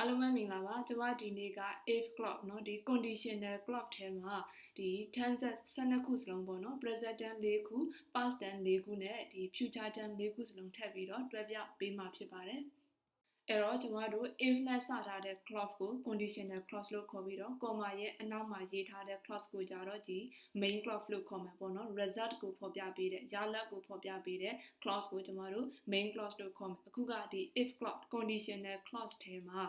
အားလုံးပဲမင်္ဂလာပါကျွန်မဒီနေ့က if clause เนาะဒီ conditional clause ထဲမှာဒီ tense 12ခုစလုံးပေါ့เนาะ present tense ၄ခု past tense ၄ခုနဲ့ဒီ future tense ၄ခုစလုံးထပ်ပြီးတော့တွဲပြပေးမှာဖြစ်ပါတယ် အဲ့တော့ကျွန်တော်တို့ if နဲ့စထားတဲ့ clause ကို conditional clause လို့ခေါ်ပြီးတော့ comma ရဲ့အနောက်မှာရေးထားတဲ့ clause ကိုကြတော့ဒီ main clause လို့ခေါ်မှာပေါ့နော် result ကိုဖော်ပြပေးတဲ့ရလဒ်ကိုဖော်ပြပေးတဲ့ clause ကိုကျွန်တော်တို့ main clause လို့ခေါ်မှာအခုကဒီ if clause conditional clause ထဲမှာ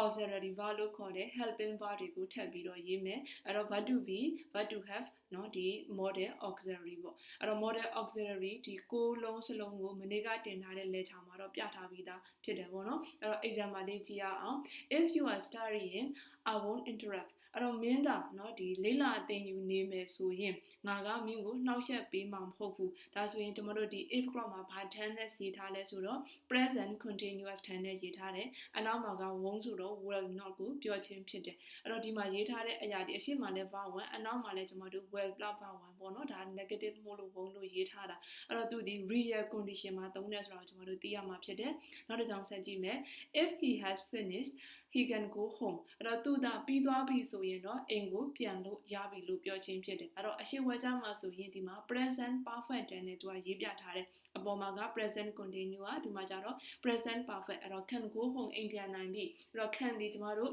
auxiliary verb လို့ခေါ်တဲ့ helping verb တွေကိုထပ်ပြီးတော့ရေးမယ်အဲ့တော့ verb to be verb to have เนาะဒီ model auxiliary ပေါ့အဲ့တော့ model auxiliary ဒီကိုလုံးစလုံးကိုမနေ့ကတင်ထားတဲ့ lecture မှာတော့ပြထားပြီးသားဖြစ်တယ်ပေါ့နော်အဲ့တော့ example လေးကြည့်ရအောင် if you are studying i won't interrupt အဲ့တော့မင်းသာနော်ဒီလိလာအသိယူနေမယ်ဆိုရင်ငါကမင်းကိုနှောက်ယှက်ပေးမှာမဟုတ်ဘူးဒါဆိုရင်ကျွန်တော်တို့ဒီ if clause မှာဘာ tense နဲ့ရေးထားလဲဆိုတော့ present continuous tense နဲ့ရေးထားတယ်အနောက်မှာက won't ဆိုတော့ will not ကိုပြောခြင်းဖြစ်တယ်အဲ့တော့ဒီမှာရေးထားတဲ့အရာဒီအရှိမလည်း verb 1အနောက်မှာလည်းကျွန်တော်တို့ will plus verb 1ပေါ့နော်ဒါ negative မို့လို့ won't လို့ရေးထားတာအဲ့တော့သူဒီ real condition မှာသုံးတယ်ဆိုတော့ကျွန်တော်တို့သိရမှာဖြစ်တယ်နောက်တစ်ကြောင်ဆက်ကြည့်မယ် if he has finished he can go home အဲ့တော့သူဒါပြီးသွားပြီဆိုရင်တော့အိမ်ကိုပြန်လို့ရပြီလို့ပြောခြင်းဖြစ်တယ်အဲ့တော့အရှိဝဲကြမှာဆိုရင်ဒီမှာ present perfect တန်းနဲ့သူကရေးပြထားတယ်အပေါ်မှာက present continuous ဒီမှာကျတော့ present perfect အဲ့တော့ can go home အိမ်ပြန်နိုင်ပြီအဲ့တော့ can ဒီကျမတို့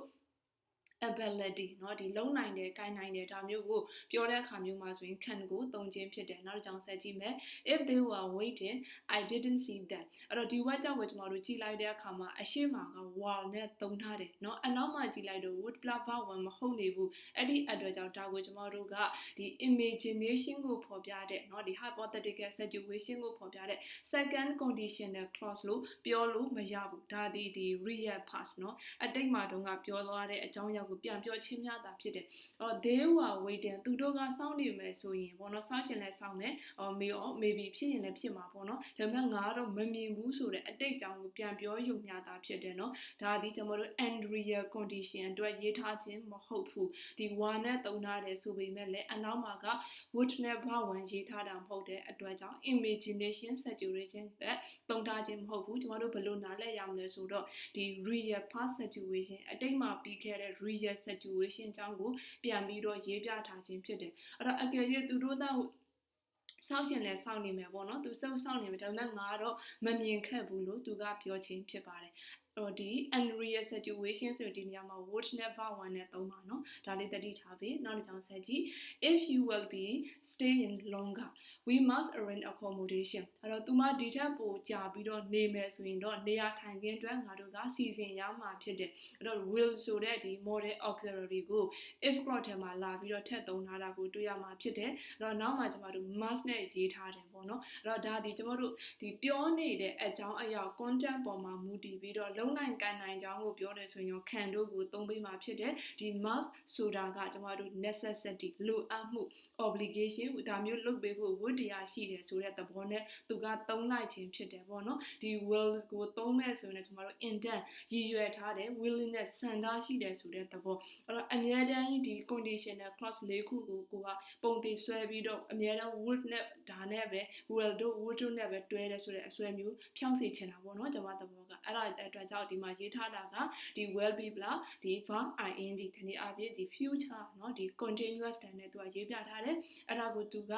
ability เนาะဒီလုံနိုင်တယ်၊ကိုင်နိုင်တယ်ဒါမျိုးကိုပြောတဲ့အခါမျိုးမှာဆိုရင် can ကိုသုံးခြင်းဖြစ်တယ်နောက်တစ်ကြောင်ဆက်ကြည့်မယ် if they were waiting i didn't see them အဲ့တော့ဒီ word ကြောင့်ပဲကျွန်တော်တို့ကြည်လိုက်တဲ့အခါမှာအရှိမှာက were နဲ့သုံးထားတယ်เนาะအနောက်မှာကြည်လိုက်တော့ would plus verb 1မဟုတ်နေဘူးအဲ့ဒီအတွက်ကြောင့်ဒါကိုကျွန်တော်တို့ကဒီ imagination ကိုဖော်ပြတဲ့เนาะဒီ hypothetical situation ကိုဖော်ပြတဲ့ second conditional clause လို့ပြောလို့မရဘူးဒါဒီဒီ real past เนาะအတိတ်မှာတုန်းကပြောသွားတဲ့အကြောင်းအရာ ကိုပြန်ပြောချင်းများတာဖြစ်တယ်။အော် they were waiting သူတို့ကစောင့်နေမယ်ဆိုရင်ပေါ့နော်စောင့်ချင်လဲစောင့်မယ်။အော် may or maybe ဖြစ်ရင်လည်းဖြစ်မှာပေါ့နော်။ဒါပေမဲ့ငါတော့မမြင်ဘူးဆိုတဲ့အတိတ်ကြောင့်ကိုပြန်ပြောယူမျှတာဖြစ်တယ်နော်။ဒါဒီကျွန်တော်တို့ unreal condition အတွက်ရေးထားခြင်းမဟုတ်ဘူး။ဒီ one နဲ့သုံးထားတယ်ဆိုပေမဲ့လည်းအနောက်မှာက would နဲ့ verb 1ရေးထားတာမဟုတ်တဲ့အတွက်ကြောင့် imagination situation ပဲသုံးထားခြင်းမဟုတ်ဘူး။ကျွန်တော်တို့ဘယ်လိုနားလည်ရမလဲဆိုတော့ဒီ real past situation အတိတ်မှာပြီးခဲ့တဲ့ real situation အကြောင်းကိုပြန်ပြီးတော့ရေးပြထားခြင်းဖြစ်တယ်အဲ့တော့အကယ်၍သူတို့တော့စောင့်ကျင်လဲစောင့်နေမယ်ပေါ့နော်သူစောင့်စောင့်နေမယ်ဒါပေမဲ့ငါတော့မမြင်ခဲ့ဘူးလို့သူကပြောခြင်းဖြစ်ပါတယ် ဟိုဒီ unreal situation ဆိုဒီနေရာမှာ would never one နဲ့သုံးပါเนาะဒါလေးတတိထားပြီနောက်တစ်ကြောင်းဆက်ကြည့် if you will be staying longer we must arrange accommodation အဲ့တော့သူမဒီထက်ပိုကြာပြီးတော့နေမယ်ဆိုရင်တော့နေရာထိုင်ခင်းအတွက်ငါတို့ကစီစဉ်ရမှာဖြစ်တယ်အဲ့တော့ will ဆိုတဲ့ဒီ model auxiliary ကို if clause ထဲမှာလာပြီးတော့ထည့်သုံးထားတာကိုတွေ့ရမှာဖြစ်တယ်အဲ့တော့နောက်မှာကျွန်တော်တို့ must နဲ့ရေးထားတယ်ပေါ့နော်အဲ့တော့ဒါဒီကျွန်တော်တို့ဒီပြောနေတဲ့အကြောင်းအရာ content ပေါ်မှာမူတည်ပြီးတော့ လုံနိုင်ကန်နိုင်ကြောင်းကိုပြောတယ်ဆိုရင်ရောခံတို့ကိုသုံးပေးမှာဖြစ်တယ်ဒီ must ဆိုတာကကျွန်တော်တို့ necessity လိုအပ်မှု obligation ဒါမျိုးလုပ်ပေးဖို့ဝတ္တရားရှိတယ်ဆိုတဲ့သဘောနဲ့သူကသုံးလိုက်ခြင်းဖြစ်တယ်ပေါ့နော်ဒီ will ကိုသုံးမဲ့ဆိုရင်ကျွန်တော်တို့ intent ရည်ရွယ်ထားတယ် willingness ဆန္ဒရှိတယ်ဆိုတဲ့သဘောအဲ့တော့အများတန်းဒီ conditional clause ၄ခုကိုကိုကပုံတည်ဆွဲပြီးတော့အများတန်း would နဲ့ဒါနဲ့ပဲ will တို့ would တို့နဲ့ပဲတွဲတယ်ဆိုတဲ့အစွဲမျိုးဖြောင်းစေချင်တာပေါ့နော်ကျွန်မသဘောကအဲ့ဒါအတွက်ကြောင့်ဒီမှာရေးထားတာကဒီ will be ဘလားဒီ verb ing ဒီနေ့အပြည့်ဒီ future เนาะဒီ continuous tense နဲ့သူကရေးပြထားတယ် အဲ့ဒါကိုသူက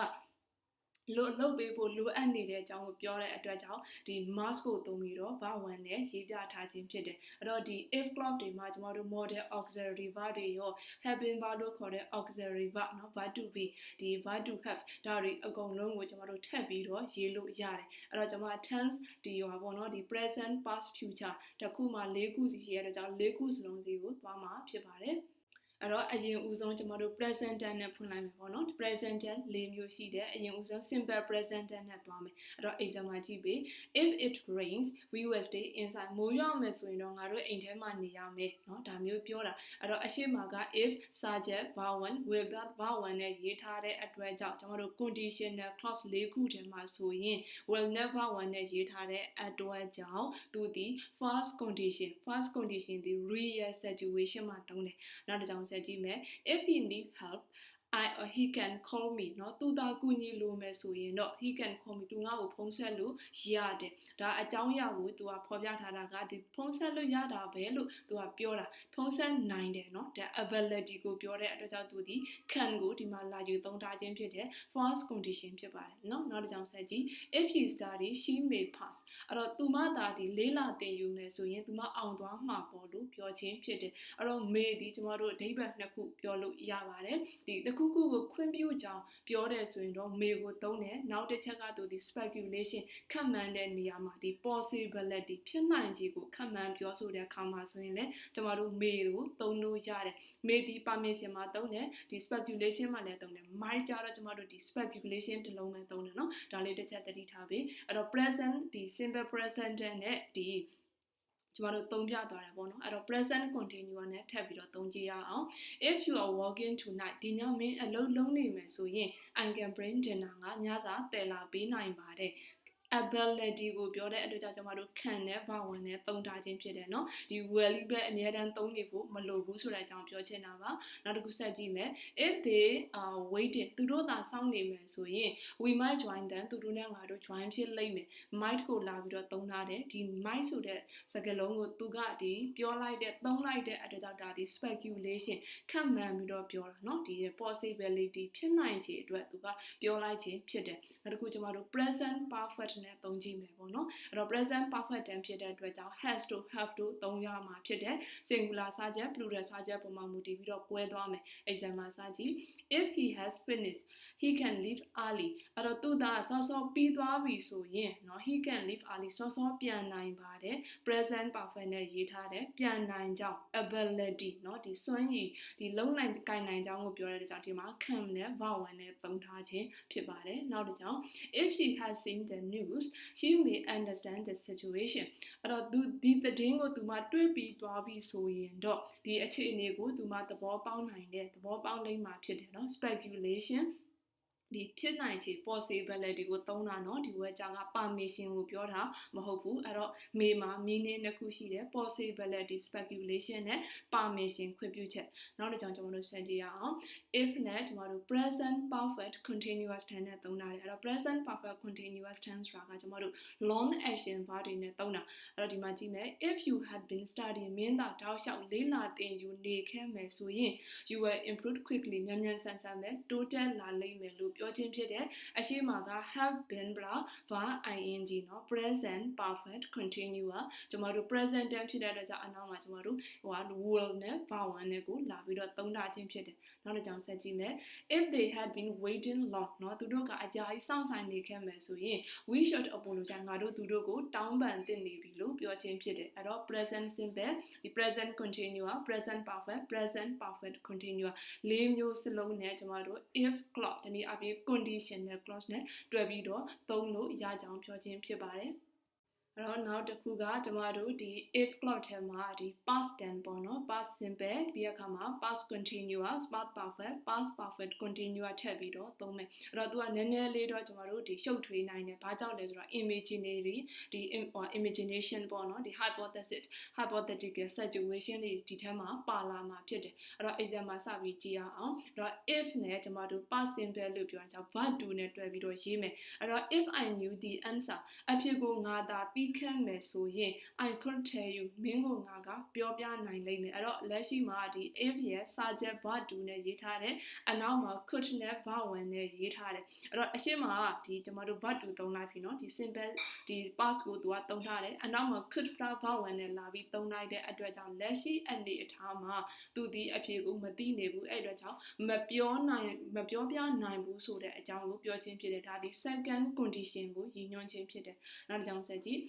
လို့လုပ်ပေးဖို့လိုအပ်နေတဲ့အကြောင်းကိုပြောတဲ့အတွက်ကြောင့်ဒီ mask ကိုသုံးပြီးတော့ verb 1နဲ့ရေးပြထားခြင်းဖြစ်တယ်အဲ့တော့ဒီ if clause တွေမှာကျွန်တော်တို့ model auxiliary verb တွေရော having verb လို့ခေါ်တဲ့ auxiliary verb เนาะ verb to be ဒီ verb to have ဒါတွေအကုန်လုံးကိုကျွန်တော်တို့ထပ်ပြီးတော့ရေးလို့ရတယ်အဲ့တော့ကျွန်မ tense ဒီရောပေါ့เนาะဒီ present past future တခုမှ၄ခုစီရေးရတဲ့ကြောင့်၄ခုစလုံးစီကိုသွားမှာဖြစ်ပါတယ် အဲ့တော့အရင်ဦးဆုံးကျွန်တော်တို့ present tense နဲ့ဖွင့်လိုက်မယ်ပေါ့နော် present tense ၄မျိုးရှိတယ်အရင်ဦးဆုံး simple present tense နဲ့သွားမယ်အဲ့တော့ example ကြည့်ပေး if it rains we will stay inside မိုးရွာမယ်ဆိုရင်တော့ငါတို့အိမ်ထဲမှာနေရမယ်နော်ဒါမျိုးပြောတာအဲ့တော့အရှိမက if subject vowel will verb vowel နဲ့ရေးထားတဲ့အတွက်ကြောင့်ကျွန်တော်တို့ conditional clause ၄ခုထဲမှာဆိုရင် will never one နဲ့ရေးထားတဲ့အတွက်ကြောင့်သူဒီ first condition first condition ဒီ real situation မှာတုံးတယ်နောက်တစ်ကြောင်ဆက်ကြည့်မယ် if he need help I or he can call me เนาะသူသာကူညီလို့မယ်ဆိုရင်တော့ he can call me သူငါ့ကိုဖုန်းဆက်လို့ရတယ်ဒါအကြောင်းအရာကိုသူကဖော်ပြထားတာကဒီဖုန်းဆက်လို့ရတာပဲလို့သူကပြောတာဖုန်းဆက်နိုင်တယ်เนาะဒါ ability ကိုပြောတဲ့အတွက်ကြောင့်သူဒီ can ကိုဒီမှာလာယူသုံးထားခြင်းဖြစ်တဲ့ false condition ဖြစ်ပါတယ်เนาะနောက်တစ်ကြောင်ဆက်ကြည့် if she study she may pass အဲ့တော့သူမသာဒီလေးလာတင်ယူမယ်ဆိုရင်သူမအောင်သွားမှာပေါ့လို့ပြောခြင်းဖြစ်တယ်အဲ့တော့ may ဒီကျမတို့အဓိပ္ပာယ်နှစ်ခုပြောလို့ရပါတယ်ဒီတစ်ခု ခုကိုခွင့်ပြုကြောင်းပြောတယ်ဆိုရင်တော့ may ကိုသုံးတယ်နောက်တစ်ချက်ကသူဒီ speculation ခန့်မှန်းတဲ့နေရာမှာဒီ possibility ဖြစ်နိုင်ခြေကိုခန့်မှန်းပြောဆိုတဲ့အခါမှာဆိုရင်လည်းကျမတို့ may ကိုသုံးလို့ရတယ် may ဒီ permission မှာသုံးတယ်ဒီ speculation မှာလည်းသုံးတယ် might ကြတော့ကျမတို့ဒီ speculation တစ်လုံးပဲသုံးတယ်เนาะဒါလေးတစ်ချက်သတိထားပေးအဲ့တော့ present ဒီ simple present နဲ့ဒီ ကျမတို့သုံးပြသွားတယ်ပေါ့နော်အဲ့တော့ present continuous နဲ့ထပ်ပြီးတော့သုံးကြည့်ရအောင် if you are working tonight ဒီညမင်းအလုပ်လုပ်နေမယ်ဆိုရင် I can bring dinner ကညစာတည်လာပေးနိုင်ပါတယ် ability ကိုပြောတဲ့အတွက်ကြောင့်ကျွန်တော်တို့ခံနဲ့ဘာဝင်နဲ့သုံးထားခြင်းဖြစ်တယ်เนาะဒီ well ပဲအများတန်းသုံးနေဖို့မလိုဘူးဆိုတဲ့အကြောင်းပြောချင်တာပါနောက်တစ်ခုဆက်ကြည့်မယ် if they are waiting သူတို့သာစောင့်နေမယ်ဆိုရင် we might join them သူတို့နဲ့ငါတို့ join ဖြစ်လိမ့်မယ် might ကိုလာပြီးတော့သုံးထားတယ်ဒီ might ဆိုတဲ့စကားလုံးကိုသူကဒီပြောလိုက်တဲ့သုံးလိုက်တဲ့အတွက်ကြောင့်ဒါဒီ speculation ခန့်မှန်းပြီးတော့ပြောတာเนาะဒီ possibility ဖြစ်နိုင်ခြေအတွက်သူကပြောလိုက်ခြင်းဖြစ်တယ်နောက်တစ်ခုကျွန်တော်တို့ present perfect နဲ့သုံးကြည့်မယ်ပေါ့နော်အဲ့တော့ present perfect tense ဖြစ်တဲ့အတွက်ကြောင့် has to have to သုံးရမှာဖြစ်တယ် singular စာချက် plural စာချက်ပုံမှန်မူတည်ပြီးတော့꿰သွားမယ် example စာကြည့် if he has finished he can leave early အဲ့တော့သူသာစောစောပြီးသွားပြီဆိုရင်เนาะ he can leave early စောစောပြန်နိုင်ပါတယ် present perfect နဲ့ရေးထားတယ်ပြန်နိုင်ကြောင်း ability เนาะဒီစွမ်းရည်ဒီလုံနိုင်ကင်နိုင်ကြောင်းကိုပြောတဲ့ကြောင့်ဒီမှာ can နဲ့ verb နဲ့သုံးထားခြင်းဖြစ်ပါတယ်နောက်တစ်ကြောင်း if she has seen the news views she may understand the situation အဲ့တော့သူဒီသတင်းကိုသူမတွေ့ပြီးသွားပြီးဆိုရင်တော့ဒီအခြေအနေကိုသူမသဘောပေါက်နိုင်တဲ့သဘောပေါက်နိုင်မှာဖြစ်တယ်နော် speculation ဒီဖြစ်နိုင်ခြေ possibility ကိုသုံးတာเนาะဒီ word ကြောင့်က permission ကိုပြောတာမဟုတ်ဘူးအဲ့တော့ may မှာ meaning နှစ်ခုရှိတယ် possibility speculation နဲ့ permission ခွင့်ပြုချက်နောက်တစ်ကြောင်ကျွန်တော်တို့ဆက်ကြည့်ရအောင် if နဲ့ကျွန်တော်တို့ present perfect continuous tense နဲ့သုံးတာလေအဲ့တော့ present perfect continuous tense ဆိုတာကကျွန်တော်တို့ long action verb တွေနဲ့သုံးတာအဲ့တော့ဒီမှာကြည့်မယ် if you had been studying မင်းသာတောက်လျှောက်လေးလာသင်ယူနေခဲ့မယ်ဆိုရင် you will improve quickly မြန်မြန်ဆန်ဆန်ပဲတိုးတက်လာလိမ့်မယ်လို့ပြော ခြင်းဖြစ်တယ်အရှိမက have been bla va ing เนาะ present perfect continuous ကျွန်တော်တို့ present tense ဖြစ်တဲ့အတွက်ကြောင့်အနောက်မှာကျွန်တော်တို့ဟိုက will နဲ့ verb နဲ့ကိုလာပြီးတော့သုံးထားခြင်းဖြစ်တယ်နောက်တစ်ကြောင်းဆက်ကြည့်မယ် if they had been waiting long เนาะသူတို့ကအကြာကြီးစောင့်ဆိုင်နေခဲ့မယ်ဆိုရင် we should apologize ငါတို့သူတို့ကိုတောင်းပန်သင့်နေပြီလို့ပြောခြင်းဖြစ်တယ်အဲ့တော့ present simple ဒီ present continuous present perfect present perfect continuous လေးမျိုးစလုံးနဲ့ကျွန်တော်တို့ if clause ဒီနေ့အပြင် conditional clause နဲ့တွဲပြီးတော့သုံးလို့ရကြောင်းပြောခြင်းဖြစ်ပါတယ် အဲ့တော့နောက်တစ်ခုကကျမတို့ဒီ if clause ထဲမှာဒီ past tense ပေါ့နော် past simple ပြီးအခါမှာ past continuous past perfect past perfect continuous ထည့်ပြီးတော့သုံးမယ်အဲ့တော့သူကနည်းနည်းလေးတော့ကျမတို့ဒီရှုပ်ထွေးနိုင်တယ်ဘာကြောင့်လဲဆိုတော့ imaginary ဒီ imagination ပေါ့နော်ဒီ hypothesis hypothetical situation တွေဒီထဲမှာပါလာမှာဖြစ်တယ်အဲ့တော့ exam မှာစပြီးကြည့်ရအောင်အဲ့တော့ if နဲ့ကျမတို့ past simple လို့ပြောတာကြောင့် verb to နဲ့တွဲပြီးတော့ရေးမယ်အဲ့တော့ if i knew the answer အဖြစ်ကိုငါသာတီးခတ်မယ်ဆိုရင် I couldn't tell you မင်းကငါကပြောပြနိုင်လိမ့်မယ်အဲ့တော့လက်ရှိမှာဒီ if ရဲ့စာချက်ဘတူနဲ့ရေးထားတယ်အနောက်မှာ could နဲ့ဘဝန်နဲ့ရေးထားတယ်အဲ့တော့အရှိမကဒီကျွန်တော်တို့ဘတူသုံးလိုက်ပြီနော်ဒီ simple ဒီ past ကိုသူကသုံးထားတယ်အနောက်မှာ could နဲ့ဘဝန်နဲ့လာပြီးသုံးလိုက်တဲ့အတွက်ကြောင့်လက်ရှိအနေအထားမှာသူဒီအဖြေကိုမသိနေဘူးအဲ့အတွက်ကြောင့်မပြောနိုင်မပြောပြနိုင်ဘူးဆိုတဲ့အကြောင်းကိုပြောချင်းဖြစ်တယ်ဒါဒီ second condition ကိုရည်ညွှန်းခြင်းဖြစ်တယ်နောက်တစ်ကြောင်ဆက်ကြည့်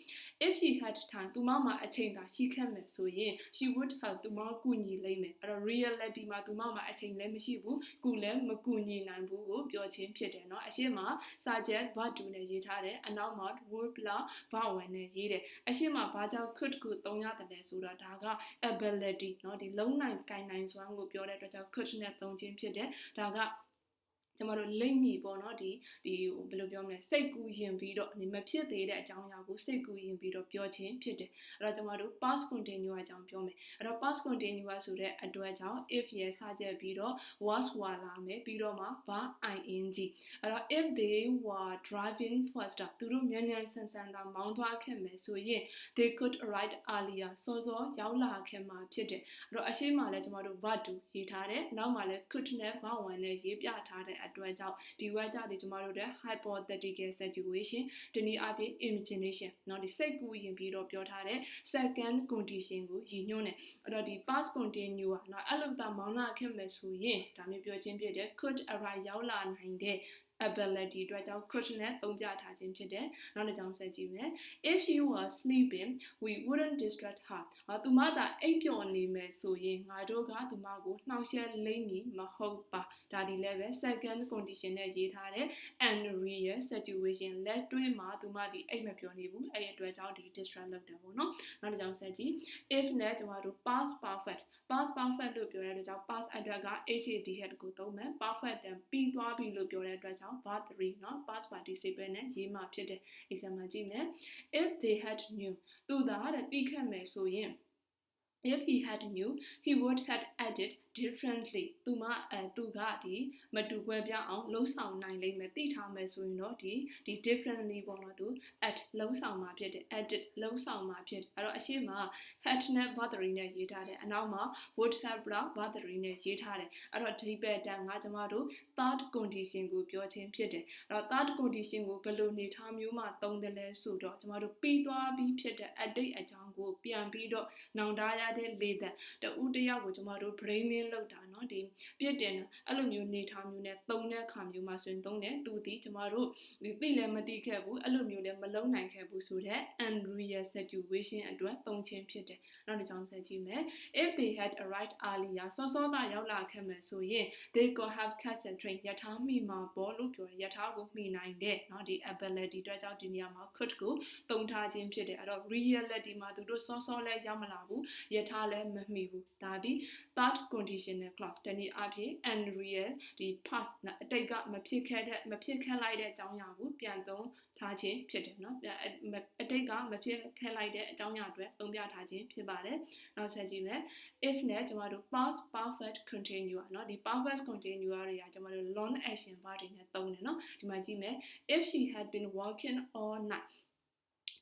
if she had time သူမမှာအချိန်သာရှိခဲ့မယ်ဆိုရင် she would have သူမကူညီလိမ့်မယ်အဲ့တော့ reality မှာသူမမှာအချိန်လည်းမရှိဘူးကုလည်းမကူညီနိုင်ဘူးကိုပြောခြင်းဖြစ်တယ်เนาะအရှိမစာချက် verb to နဲ့ရေးထားတယ်အနောက်မှာ would plus verb 1နဲ့ရေးတယ်အရှိမဘာကြောင့် could ကိုသုံးရတယ်လဲဆိုတော့ဒါက ability เนาะဒီလုံးနိုင်ကိုင်နိုင်စွမ်းကိုပြောတဲ့အတွက်ကြောင့် could နဲ့သုံးခြင်းဖြစ်တယ်ဒါက ကျမတို့လိမ့်မိပေါ့နော်ဒီဒီဘယ်လိုပြောမလဲစိတ်ကူးရင်ပြီးတော့မဖြစ်သေးတဲ့အကြောင်းအရာကိုစိတ်ကူးရင်ပြီးတော့ပြောခြင်းဖြစ်တယ်အဲ့တော့ကျမတို့ past continuous အကြောင်းပြောမယ်အဲ့တော့ past continuous ဆိုတဲ့အတွက်ကြောင့် if ရဲ့စကြက်ပြီးတော့ was ဝါလာမယ်ပြီးတော့မှ verb ing အဲ့တော့ if they were driving faster သူတို့မြန်မြန်ဆန်ဆန်သာမောင်းသွားခဲ့မယ်ဆိုရင် they could arrive earlier စောစောရောက်လာခဲ့မှာဖြစ်တယ်အဲ့တော့အရှိမလည်းကျမတို့ verb 2ရေးထားတယ်နောက်မှလည်း could နဲ့ verb 1နဲ့ရေးပြထားတဲ့အတွက်ကြောင့်ဒီ word ကြသည်ကျမတို့တဲ့ hypothetical situation ဒီနည်းအားဖြင့် imagination เนาะဒီစိတ်ကူးရင်ပြီးတော့ပြောထားတဲ့ second condition ကိုရည်ညွှန်းတယ်အဲ့တော့ဒီ past continuous เนาะအဲ့လိုသာမောင်းလာခဲ့မယ်ဆိုရင်ဒါမျိုးပြောချင်းဖြစ်တဲ့ could arrive ရောက်လာနိုင်တဲ့ ability အတွက်ကြောင့် could နဲ့သုံးပြထားခြင်းဖြစ်တယ်။နောက်တစ်ကြောင်းဆက်ကြည့်မယ်။ If she was sleeping, we wouldn't distract her. ဟာသူမသာအိပ်ပျော်နေမယ်ဆိုရင်ငါတို့ကသူမကိုနှောင့်ယှက်လိမ့်မည်မဟုတ်ပါ။ဒါဒီလည်းပဲ second condition နဲ့ရေးထားတဲ့ and real situation လက်တွေ့မှာသူမဒီအိပ်မပျော်နေဘူး။အဲ့ဒီအတွက်ကြောင့်ဒီ distract လုပ်တယ်ပေါ့နော်။နောက်တစ်ကြောင်းဆက်ကြည့် if နဲ့ကျွန်တော်တို့ past perfect past perfect လို့ပြောတဲ့အတွက်ကြောင့် past အတွက်က HAD head ကိုသုံးမယ် perfect တန်ပြီးသွားပြီလို့ပြောတဲ့အတွက်ကြောင့verb 3เนาะ past participle နဲ့ရေးမှာဖြစ်တဲ့ example ကြည့်မယ် if they had knew သူသာတဲ့ပြီးခဲ့မယ်ဆိုရင် if he had knew he would had added differently သူမအဲသူကဒီမတူကွဲပြားအောင်လှုံ့ဆော်နိုင်လိမ့်မယ်သိထားမယ်ဆိုရင်တော့ဒီဒီ differently ပေါ့နော်သူ add လှုံ့ဆော်မှာဖြစ်တယ် edit လှုံ့ဆော်မှာဖြစ်အဲ့တော့အရှိမ had နဲ့ battery နဲ့ရေးထားတယ်အနောက်မှာ would have ဘလောက် battery နဲ့ရေးထားတယ်အဲ့တော့ဒီပဲတန်ကကျမတို့ third condition ကိုပြောခြင်းဖြစ်တယ်အဲ့တော့ third condition ကိုဘယ်လိုနေထားမျိုးမှသုံးတယ်လဲဆိုတော့ကျမတို့ပြီးသွားပြီးဖြစ်တဲ့ edit အကြောင်းကိုပြန်ပြီးတော့နောင်တရတဲ့လေသက်တဦးတယောက်ကိုကျမတို့ brain လောက်တာเนาะဒီပြစ်တင်အဲ့လိုမျိုးနေထားမျိုးနဲ့သုံးတဲ့ခါမျိုးမှာဆိုရင်သုံးတယ်သူဒီကျမတို့ဒီသိလည်းမသိခဲ့ဘူးအဲ့လိုမျိုးလည်းမလုံးနိုင်ခဲ့ဘူးဆိုတော့ unreal situation အတွက်သုံးခြင်းဖြစ်တယ်နောက်တစ်ကြောင်းဆက်ကြည့်မယ် if they had arrived earlier စောစောသာရောက်လာခဲ့မယ်ဆိုရင် they could have catch a train ယထာမိမှာပေါ်လို့ပြောရယထာကိုမိနိုင်တဲ့เนาะဒီ ability အတွက်ကြောင့်ဒီနေရာမှာ could ကိုသုံးထားခြင်းဖြစ်တယ်အဲ့တော့ reality မှာသူတို့စောစောလဲရောက်မလာဘူးယထာလည်းမမိဘူးဒါဒီ third conditional clause တနည်းအားဖြင့် unreal ဒီ past အတိတ်ကမဖြစ်ခဲ့တဲ့မဖြစ်ခဲ့လိုက်တဲ့အကြောင်းအရာကိုပြန်သုံးထားခြင်းဖြစ်တယ်เนาะအတိတ်ကမဖြစ်ခဲ့လိုက်တဲ့အကြောင်းအရာအတွက်သုံးပြထားခြင်းဖြစ်ပါတယ်နောက်ဆက်ကြည့်မယ် if နဲ့ကျွန်တော်တို့ past perfect continuous เนาะဒီ perfect continuous တွေကကျွန်တော်တို့ long action verb တွေနဲ့သုံးတယ်เนาะဒီမှာကြည့်မယ် if she had been working all night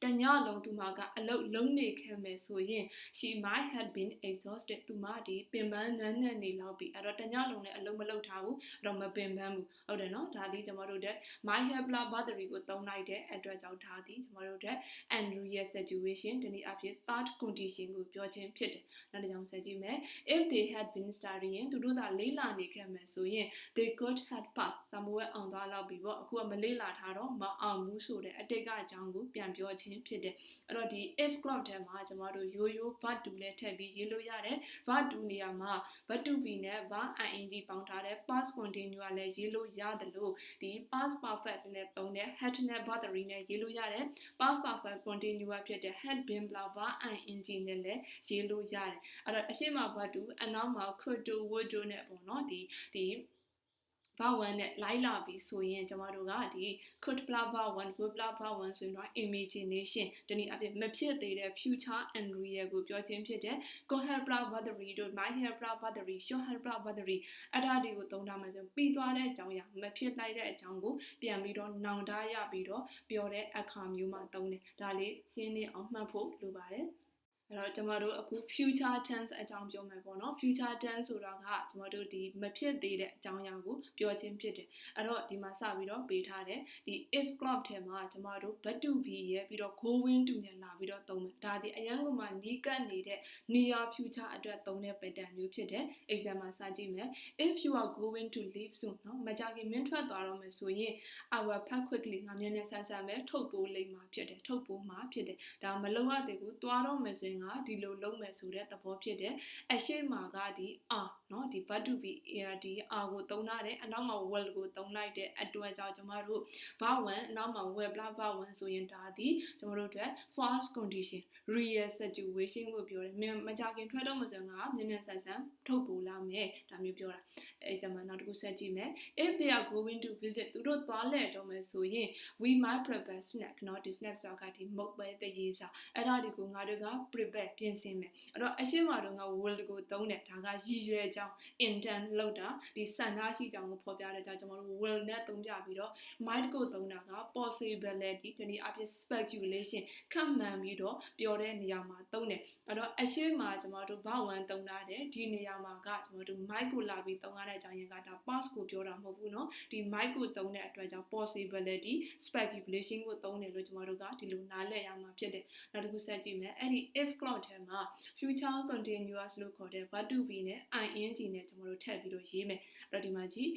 တညလုံးသူမကအလုပ်လုံးနေခဲ့မယ်ဆိုရင် she might have been exhausted သူမဒီပင်ပန်းနန်းနန်းနေလောက်ပြီအဲ့တော့တညလုံးလည်းအလုပ်မလုပ်ထားဘူးအဲ့တော့မပင်ပန်းဘူးဟုတ်တယ်နော်ဒါဒီကျွန်တော်တို့တဲ့ might have blah battery ကိုသုံးလိုက်တဲ့အတွက်ကြောင့်ဒါဒီကျွန်တော်တို့တဲ့ unreal situation ဒီနေ့အဖြစ် third condition ကိုပြောခြင်းဖြစ်တယ်နောက်တစ်ကြောင်ဆက်ကြည့်မယ် if they had been studying သူတို့ကလေးလာနေခဲ့မယ်ဆိုရင် they could had passed သမိုးဝဲအောင်သွားလောက်ပြီပေါ့အခုကမလေးလာထားတော့မအောင်ဘူးဆိုတဲ့အတိတ်ကအကြောင်းကိုပြန်ပြောခြင်းခြင်းဖြစ်တယ်အဲ့တော့ဒီ if clause ထဲမှာကျမတို့ရိုးရိုး verb to လည်းထည့်ပြီးရေးလို့ရတယ် verb to နေရာမှာ verb to be နဲ့ verb ing ပေါင်းထားတဲ့ past continuous လည်းရေးလို့ရတယ်လို့ဒီ past perfect နဲ့သုံးတဲ့ had နဲ့ verb 3နဲ့ရေးလို့ရတယ် past perfect continuous ဖြစ်တဲ့ had been blah verb ing နဲ့လည်းရေးလို့ရတယ်အဲ့တော့အရှိမ verb to အနောက်မှာ could do would do နဲ့ပေါ့နော်ဒီဒီ ဘာ1နဲ့လိုက်လာပြီဆိုရင်ကျမတို့ကဒီ could blah blah 1 would blah blah 1ဆိုရင်တော့ imagination ဒီနည်းအပြင်မဖြစ်သေးတဲ့ future and real ကိုပြောခြင်းဖြစ်တဲ့ could have blah blah the read might have blah blah the read should have blah blah the read အဲ့ဒါတွေကိုသုံးထားမှဆိုပြီးသွားတဲ့အကြောင်းအရာမဖြစ်လိုက်တဲ့အကြောင်းကိုပြန်ပြီးတော့နောင်တရပြီးတော့ပြောတဲ့အခါမျိုးမှာသုံးတယ်ဒါလေးရှင်းနေအောင်မှတ်ဖို့လိုပါတယ် အဲ့တော့ကျမတို့အခု future tense အကြောင်းပြောမယ်ပေါ့နော် future tense ဆိုတာကကျမတို့ဒီမဖြစ်သေးတဲ့အကြောင်းအရာကိုပြောခြင်းဖြစ်တယ်အဲ့တော့ဒီမှာစပြီးတော့ပေးထားတယ်ဒီ if clause ထဲမှာကျမတို့ but to be ရဲ့ပြီးတော့ going to နဲ့လာပြီးတော့သုံးမယ်ဒါဒီအရန်ကမှနီးကပ်နေတဲ့ near future အတွက်သုံးတဲ့ pattern မျိုးဖြစ်တယ် example စကြည့်မယ် if you are going to leave soon เนาะမကြခင်မင်းထွက်သွားတော့မယ်ဆိုရင် our pack quickly ငါမြန်မြန်ဆန်ဆန်ပဲထုတ်ပိုးလိမ့်မှာဖြစ်တယ်ထုတ်ပိုးမှာဖြစ်တယ်ဒါမလုံရသေးဘူးသွားတော့မယ်ဆိုရင် ကဒီလိုလုံးမယ်ဆိုတဲ့သဘောဖြစ်တယ်အရှိမာကဒီ r နော်ဒီ bud to be ARD R ကိုသုံးထားတယ်အနောက်မှာ well ကိုသုံးလိုက်တဲ့အတွက်ကြောင့်ကျမတို့ v1 အနောက်မှာ well plus v1 ဆိုရင်ဒါဒီကျမတို့အတွက် first condition real situation ကိုပြောတယ်မကြခင်ထွက်တော့မှဆိုရင်ကမြန်မြန်ဆန်ဆန်ထုတ်ပို့လာမယ်ဒါမျိုးပြောတာအဲ့ဒါမှနောက်တစ်ခုဆက်ကြည့်မယ် if they are going to visit သူတို့သွားလဲတော့မယ်ဆိုရင် we might prepare snack နော် this snack ဆိုတာကဒီမုတ်ပဲတရေစာအဲ့ဒါဒီကိုငါတို့က prepare ပြင်ဆင်မယ်အဲ့တော့အရှင်းမှာတော့ငါ will ကိုသုံးတယ်ဒါကရည်ရွယ်ချင်း intent လောက်တာဒီစံသားရှိကြောင်းကိုဖော်ပြတဲ့ကြောင့်ကျွန်တော်တို့ will နဲ့သုံးပြပြီးတော့ might ကိုသုံးတာက possibility ဒီနေ့အဖြစ် speculation ခန့်မှန်းပြီးတော့ပြောတဲ့နေရာမှာသုံးတယ်အဲ့တော့အရှိမှာကျွန်တော်တို့ဘာဝန်သုံးထားတယ်ဒီနေရာမှာကကျွန်တော်တို့ mic ကိုလာပြီးသုံးရတဲ့အကြောင်းရင်းကဒါ past ကိုပြောတာမဟုတ်ဘူးเนาะဒီ mic ကိုသုံးတဲ့အတွက်ကြောင့် possibility speculation ကိုသုံးတယ်လို့ကျွန်တော်တို့ကဒီလိုနားလည်ရမှာဖြစ်တယ်နောက်တစ်ခုဆက်ကြည့်မယ်အဲ့ဒီ if clause ထဲမှာ future continuous လို့ခေါ်တဲ့ verb to be နဲ့ ing နဲ့ကျွန်တော်တို့ထည့်ပြီးတော့ရေးမယ်အဲ့တော့ဒီမှာကြည့်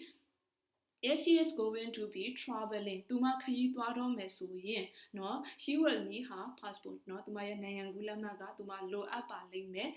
if she is going to be traveling သူမခရီးသွားတော့မယ်ဆိုရင်เนาะ she will need her passport เนาะသူမရဲ့နိုင်ငံကူးလက်မှတ်ကသူမလိုအပ်ပါလိမ့်မယ်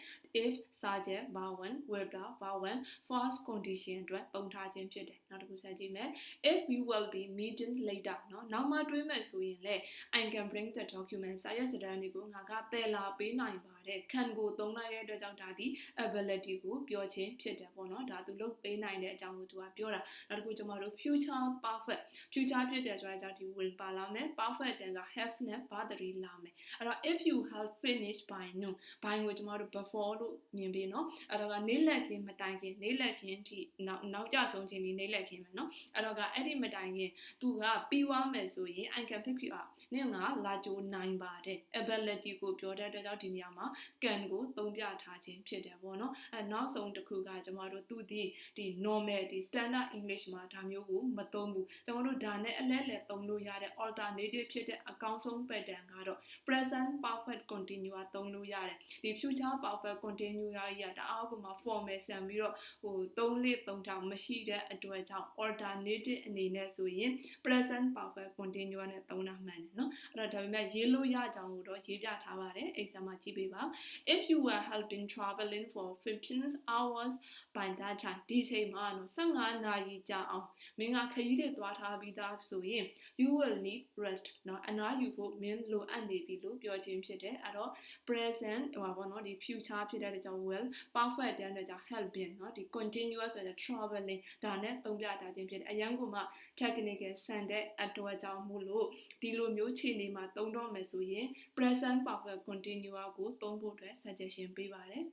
if subject verb 1 verb verb 1 first condition အတွက်ပုံထားခြင်းဖြစ်တယ်နောက်တစ်ခုဆက်ကြည့်မယ် if we will be meeting later เนาะနောက်မှတွေ့မယ်ဆိုရင်လေ I can bring the document စာရွက်စာတမ်းတွေကိုငါကတည်လာပေးနိုင်ပါ တဲ့ခံကိုသုံးလိုက်တဲ့အတွက်ကြောင့်ဒါဒီ ability ကိုပြောခြင်းဖြစ်တယ်ပေါ့နော်ဒါသူလုပ်ပေးနိုင်တဲ့အကြောင်းကိုသူကပြောတာနောက်တစ်ခုကျွန်တော်တို့ future perfect future ဖြစ်တယ်ဆိုတာကြောင့်ဒီ will ပါလာမယ် perfect တန်က have နဲ့ battery လာမယ်အဲ့တော့ if you have finished by noon by ကိုကျွန်တော်တို့ before လို့မြင်ပြီးနော်အဲ့တော့ကနေ့လက်ချင်းမတိုင်ခင်နေ့လက်ချင်းထိနောက်နောက်ကြဆုံးချင်းဒီနေ့လက်ချင်းမယ်နော်အဲ့တော့ကအဲ့ဒီမတိုင်ခင်သူကပြီးွားမယ်ဆိုရင် I can pick you up နင်ကလာကြိုနိုင်ပါတယ် ability ကိုပြောတဲ့အတွက်ကြောင့်ဒီနေရာမှာ can ကိုသုံးပြထားခြင်းဖြစ်တယ်ပေါ့နော်အဲနောက်ဆုံးတစ်ခုကကျွန်တော်တို့သူဒီဒီ normal ဒီ standard english မှာဒါမျိုးကိုမသုံးဘူးကျွန်တော်တို့ဒါနဲ့အလဲလဲသုံးလို့ရတဲ့ alternative ဖြစ်တဲ့အကောင်းဆုံး pattern ကတော့ present perfect continuous သုံးလို့ရတယ်ဒီ future perfect continuous ကြီးကတအားကမှ formal ဆန်ပြီးတော့ဟိုသုံးလေးသုံးထောင်မရှိတဲ့အတွက်ကြောင့် alternative အနေနဲ့ဆိုရင် present perfect continuous နဲ့သုံးတာမှန်တယ်နော်အဲ့တော့ဒါပေမဲ့ရေးလို့ရကြအောင်လို့တော့ရေးပြထားပါတယ် exam မှာကြည့်ပေးပါ if you were helping traveling for 15 hours by that time ဒီချိန်မှာနော်15နာရီကြာအောင်မင်းကခရီးတွေသွားထားပြီးသားဆိုရင် you will need rest နော်အနားယူဖို့မင်းလိုအပ်နေပြီလို့ပြောခြင်းဖြစ်တယ်အဲ့တော့ present ဟိုပါဘောနော်ဒီ future ဖြစ်တဲ့ကြောင့် will perfect တဲ့အတွက်ကြောင့် helping နော်ဒီ continuous ဆိုတဲ့ traveling ဒါနဲ့သုံးပြတာခြင်းဖြစ်တယ်အရန်ကမှ technical ဆန်တဲ့အတွက်ကြောင့်မို့လို့ဒီလိုမျိုးခြေနေမှာသုံးတော့မယ်ဆိုရင် present perfect continuous ကိုသုံးဖို့အတွက် suggestion ပေးပါတယ်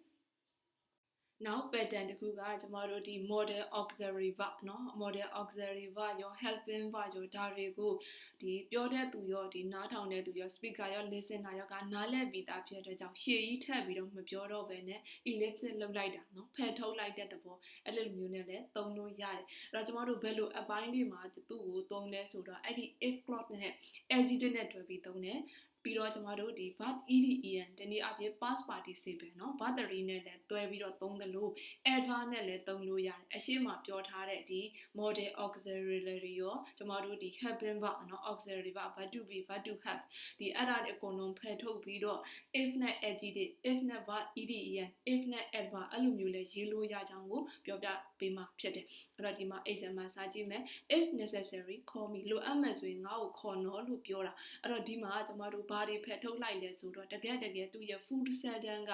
နောက် pattern တစ်ခုကကျမတို့ဒီ model auxiliary verb เนาะ model auxiliary verb ရော helping verb ရောဒါတွေကိုဒီပြောတဲ့သူရောဒီနားထောင်တဲ့သူရော speaker ရော listener ရောကနားလည်ပြီးသားဖြစ်တဲ့ကြောင့်ရှေ့ကြီးထပ်ပြီးတော့မပြောတော့ဘဲနဲ့ ellipsis လုပ်လိုက်တာเนาะဖယ်ထုတ်လိုက်တဲ့သဘောအဲ့လိုမျိုးနဲ့လည်းသုံးလို့ရတယ်အဲ့တော့ကျမတို့ဘယ်လိုအပိုင်းတွေမှာသူ့ကိုသုံးလဲဆိုတော့အဲ့ဒီ if clause နဲ့ adjective နဲ့တွဲပြီးသုံးတယ် ပြီးတော့ကျမတို့ဒီ verb eden တနည်းအားဖြင့် past participle เนาะ verb 3နဲ့လည်းတွဲပြီးတော့သုံးသလို adverb နဲ့လည်းသုံးလို့ရတယ်အရှိမပြောထားတဲ့ဒီ model auxiliary ရောကျမတို့ဒီ helping verb เนาะ auxiliary verb verb to be verb to have ဒီအဲ့ဒါတွေအကုန်လုံးဖယ်ထုတ်ပြီးတော့ if နဲ့ adjective if နဲ့ verb eden if နဲ့ adverb အဲ့လိုမျိုးလဲရေးလို့ရကြောင်းကိုပြောပြပေးမှာဖြစ်တယ်အဲ့တော့ဒီမှာ exam မှာစာကြည့်မယ် if necessary call me လိုအပ်မှဆိုရင်ငါ့ကိုခေါ်နော်လို့ပြောတာအဲ့တော့ဒီမှာကျမတို့ ဘာတွေဖယ်ထုတ်လိုက်လဲဆိုတော့တကယ်တကယ်သူရဲ့ food sentence က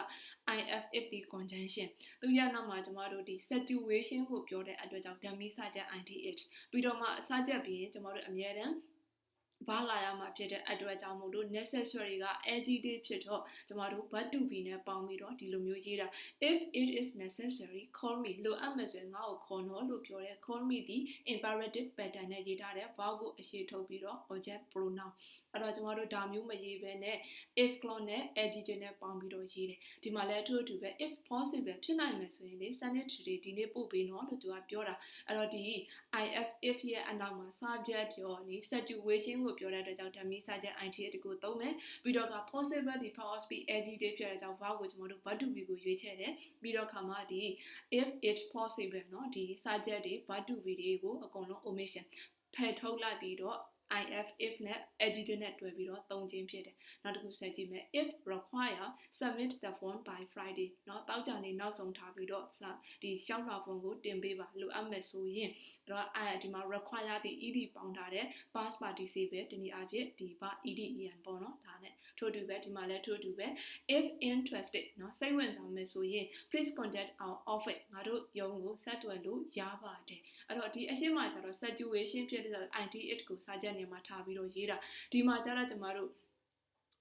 IFFP conjunction သူရဲ့နောက်မှာကျမတို့ဒီ situation ကိုပြောတဲ့အတွက်ကြောင့် dummy စာချက် IDH ပြီးတော့မှစာချက်ပြီးရင်ကျမတို့အများတန်း ဘာလာရမှာဖြစ်တဲ့အတွက်ကြောင့်မို့လို့ necessary က adjective ဖြစ်တော့ကျမတို့ verb to be နဲ့ပေါင်းပြီးတော့ဒီလိုမျိုးရေးတာ if it is necessary call me လိုအပ်မယ်ဆိုရင်ငါ့ကိုခေါ်တော့လို့ပြောတယ် call me ဒီ imperative pattern နဲ့ရေးထားတဲ့ verb ကိုအရှိထုတ်ပြီးတော့ object pronoun အဲ့တော့ကျမတို့ဒါမျိုးမရေးဘဲနဲ့ if clause နဲ့ adjective နဲ့ပေါင်းပြီးတော့ရေးတယ်ဒီမှာလည်းအထူးအထူးပဲ if possible ဖြစ်နိုင်မယ်ဆိုရင်လေ sentence တွေဒီနေ့ပို့ပေးနော်လို့သူကပြောတာအဲ့တော့ဒီ if if ရဲ့အနောက်မှာ subject ရောဒီ situation ကိပြောတဲ့အတွက်ကြောင့် dummy subject int တကူသုံးမယ်ပြီးတော့က possible ဒီ power speed adjective ဖြစ်တဲ့ကြောင့် verb ကိုကျမတို့ verb to be ကိုရွေးချယ်တယ်ပြီးတော့ခါမှဒီ if it possible เนาะဒီ subject တွေ verb to be တွေကိုအကုန်လုံး omission ဖယ်ထုတ်လိုက်ပြီးတော့ if if နဲ့ adjective နဲ့တွဲပြီးတော့သုံးခြင်းဖြစ်တယ်နောက်တစ်ခုဆက်ကြည့်မယ် if require submit the form by friday เนาะတောက်ကြနေနောက်ဆုံးထားပြီးတော့ဒီရှောက်လွှာ form ကိုတင်ပေးပါလိုအပ်မယ်ဆိုရင်အဲ့တော့အဲဒီမှာ require ဒီ ed ပေါင်းထားတဲ့ past participle ဒီနေ့အဖြစ်ဒီပါ ed en ပေါ့เนาะဒါနဲ့ထို့တူပဲဒီမှာလည်းထို့တူပဲ if interested เนาะစိတ်ဝင်စားမယ်ဆိုရင် please contact our office ငါတို့ရုံးကိုဆက်သွယ်လို့ရပါတယ်အဲ့တော့ဒီအရှင်းမှာကျတော့ situation ဖြစ်တဲ့ IT8 ကိုစာချက်နေ ေမှာထားပြီးတော့ရေးတာဒီမှာကျတော့ကျမတို့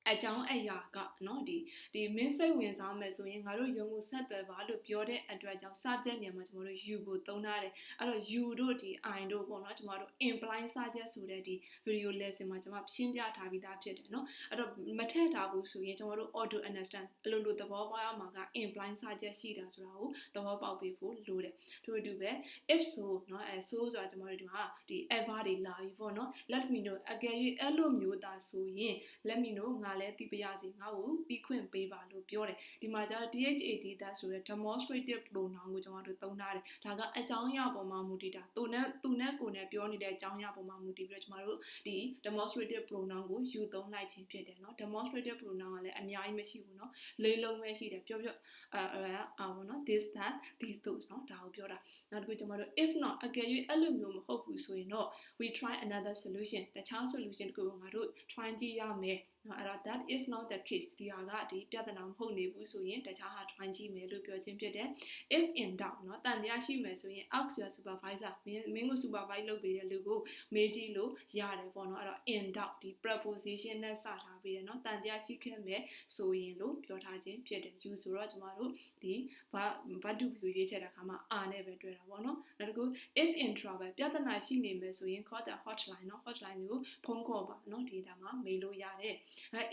အကြောင်းအရာကနော်ဒီဒီမင်းစိတ်ဝင်စားမယ်ဆိုရင်ငါတို့ယုံကိုဆက်သွယ်ပါလို့ပြောတဲ့အတွက်ကြောင့် subject နေရာမှာကျွန်တော်တို့ you ကိုသုံးထားတယ်အဲ့တော့ you တို့ဒီ i တို့ပေါ့နော်ကျွန်တော်တို့ imply subject ဆိုတဲ့ဒီ video lesson မှာကျွန်မရှင်းပြထားပြီးသားဖြစ်တယ်နော်အဲ့တော့မထည့်ထားဘူးဆိုရင်ကျွန်တော်တို့ auto understand အလိုလိုသဘောပေါက်ရမှာက imply subject ရှိတာဆိုတာကိုသဘောပေါက်ပြီးဖို့လိုတယ်ထို့အတူပဲ if so နော်အဲ so ဆိုတာကျွန်တော်တို့ဒီမှာဒီ ever တွေလာပြီပေါ့နော် let me know အကယ်၍အဲ့လိုမျိုးသာဆိုရင် let me know ငလည်းသိပါရစေငါ့ကိုပြီးခွင့်ပေးပါလို့ပြောတယ်ဒီမှာကျတော့ DHAT that ဆိုရယ် demonstrative pronoun ကိုကျွန်တော်တို့သုံးထားတယ်ဒါကအကြောင်းအရာပေါ်မှာမူတည်တာသူနဲ့သူနဲ့ကိုနဲ့ပြောနေတဲ့အကြောင်းအရာပေါ်မှာမူတည်ပြီးတော့ကျွန်တော်တို့ဒီ demonstrative pronoun ကိုယူသုံးလိုက်ခြင်းဖြစ်တယ်เนาะ demonstrative pronoun ကလည်းအများကြီးမရှိဘူးเนาะလေးလုံးပဲရှိတယ်ပြောပြောအဲအဲအာဘောเนาะ this that these those เนาะဒါကိုပြောတာနောက်တစ်ခုကျွန်တော်တို့ if not အကယ်၍အဲ့လိုမျိုးမဟုတ်ဘူးဆိုရင်တော့ we try another solution တခြား solution တခုကိုငါတို့ try ကြည့်ရမယ် နော်အဲ့တော့ that is not the case ဒီဟာကဒီပြဿနာမဟုတ်နေဘူးဆိုရင်တခြားဟာ try ကြည့်မယ်လို့ပြောခြင်းဖြစ်တယ် if in doubt နော်တန်တရားရှိမယ်ဆိုရင် ask your supervisor မင်းမင်းကို supervise လုပ်ပေးတဲ့လူကိုမေးကြည့်လို့ရတယ်ပေါ့နော်အဲ့တော့ in doubt ဒီ preposition နဲ့စထားပေးတယ်နော်တန်တရားရှိခဲ့မယ်ဆိုရင်လို့ပြောထားခြင်းဖြစ်တယ် you ဆိုတော့ကျမတို့ဒီဘာဘာတူပြရွေးချက်တဲ့အခါမှာ r နဲ့ပဲတွေ့တာပေါ့နော်နောက်တစ်ခု if in trouble ပြဿနာရှိနေမယ်ဆိုရင် call the hotline နော် hotline ကိုဖုန်းခေါ်ပါနော်ဒီဒါမှာမေးလို့ရတယ်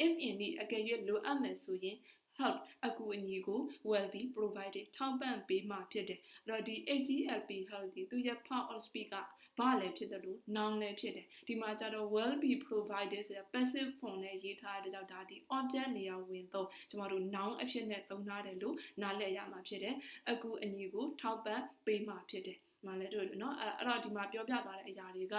if in need အကယ်၍လိုအပ်မယ်ဆိုရင် help အကူအညီကို well be provided ထောက်ပံ့ပေးမှာဖြစ်တယ်အဲ့တော့ဒီ HDLP help ဒီသူရဲ့ power of speak ကဘာလဲဖြစ်တယ်လို့ noun လည်းဖြစ်တယ်ဒီမှာကျတော့ well be provided ဆိုတဲ့ passive form နဲ့ရေးထားတဲ့ကြောင့်ဒါဒီ object နေရာဝင်သုံးကျမတို့ noun အဖြစ်နဲ့သုံးထားတယ်လို့နားလည်ရမှာဖြစ်တယ်အကူအညီကိုထောက်ပံ့ပေးမှာဖြစ်တယ်မလဲတို့နော်အဲ့တော့ဒီမှာပြောပြသွားတဲ့အရာတွေက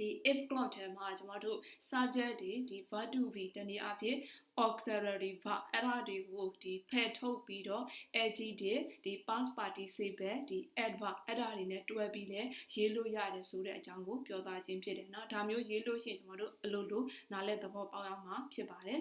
ဒီ if clause ထဲမှာကျွန်တော်တို့ subject တွေဒီ verb to be တနည်းအားဖြင့် auxiliary verb အဲ့ဒါတွေကိုဒီဖယ်ထုတ်ပြီးတော့ adjective ဒီ past participle ဒီ adverb အဲ့ဒါတွေနဲ့တွဲပြီးလဲရေးလို့ရတယ်ဆိုတဲ့အကြောင်းကိုပြောသားခြင်းဖြစ်တယ်เนาะဒါမျိုးရေးလို့ရှိရင်ကျွန်တော်တို့အလိုလိုနားလည်သဘောပေါက်ရမှာဖြစ်ပါတယ်